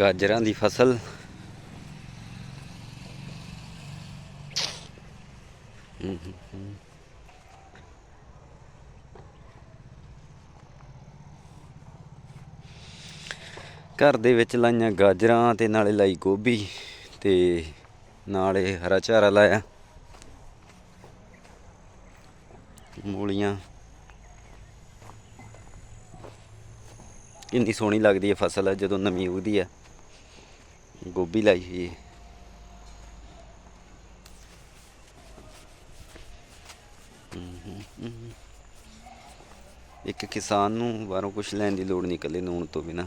ਗਾਜਰਾਂ ਦੀ ਫਸਲ। ਘਰ ਦੇ ਵਿੱਚ ਲਾਈਆਂ ਗਾਜਰਾਂ ਤੇ ਨਾਲੇ ਲਾਈ ਗੋਭੀ ਤੇ ਨਾਲੇ ਹਰਾ ਚਾਰਾ ਲਾਇਆ। ਮੂਲੀਆਂ। ਕਿੰਨੀ ਸੋਹਣੀ ਲੱਗਦੀ ਹੈ ਫਸਲ ਜਦੋਂ ਨਵੀਂ ਉਗਦੀ ਹੈ। ਗੋਭੀ ਲਾਈ ਹੋਈ ਹੈ। ਇੱਕ ਕਿਸਾਨ ਨੂੰ ਬਾਹਰੋਂ ਕੁਝ ਲੈਣ ਦੀ ਲੋੜ ਨਹੀਂ, ਇਕੱਲੇ ਨੂਣ ਤੋਂ ਬਿਨਾ।